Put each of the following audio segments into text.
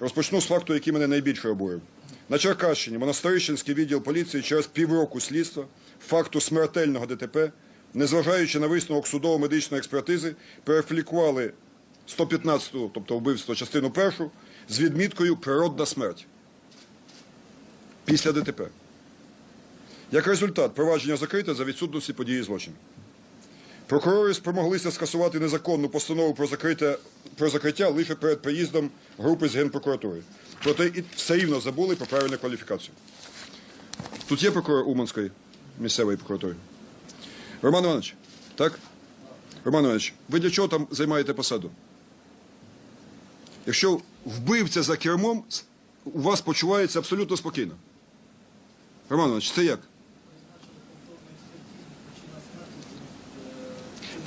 Розпочну з факту, який мене найбільше обурив. На Черкащині Монастирищенський відділ поліції через півроку слідства факту смертельного ДТП, незважаючи на висновок судово-медичної експертизи, перефлікували 115-ту, тобто вбивство, частину першу, з відміткою природна смерть після ДТП. Як результат, провадження закрите за відсутності події злочину. Прокурори спромоглися скасувати незаконну постанову про закриття, про закриття лише перед приїздом групи з Генпрокуратури. Проте і все рівно забули про правильну кваліфікацію. Тут є прокурор Уманської місцевої прокуратури. Роман Іванович, так? Роман Іванович, ви для чого там займаєте посаду? Якщо вбивця за кермом, у вас почувається абсолютно спокійно. Роман Іванович, це як?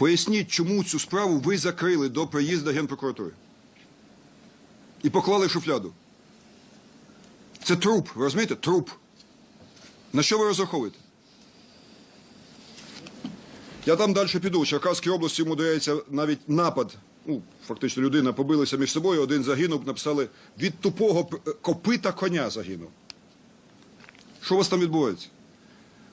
Поясніть, чому цю справу ви закрили до приїзду Генпрокуратури і поклали шуфляду. Це труп, ви розумієте? Труп. На що ви розраховуєте? Я там далі піду. В Черкаській області йому дається навіть напад. Ну, фактично, людина побилася між собою, один загинув, написали від тупого копита коня загинув. Що у вас там відбувається?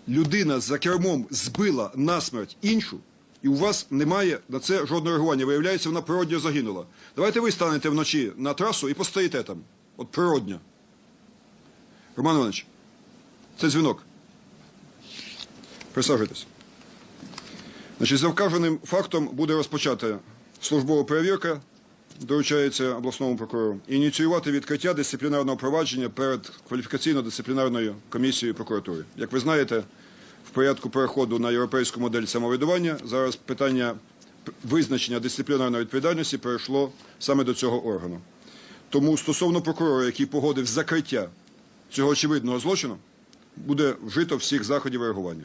людина за кермом збила насмерть іншу, і у вас немає на це жодного реагування. Виявляється, вона природньо загинула. Давайте ви станете вночі на трасу і постоїте там. От природньо. Роман Іванович, це дзвінок. Присаджуйтесь. Значить, за вказаним фактом буде розпочата службова перевірка, доручається обласному прокурору, і ініціювати відкриття дисциплінарного провадження перед кваліфікаційно-дисциплінарною комісією прокуратури. Як ви знаєте, в порядку переходу на європейську модель самоврядування зараз питання визначення дисциплінарної відповідальності перейшло саме до цього органу. Тому стосовно прокурора, який погодив закриття цього очевидного злочину, буде вжито всіх заходів реагування.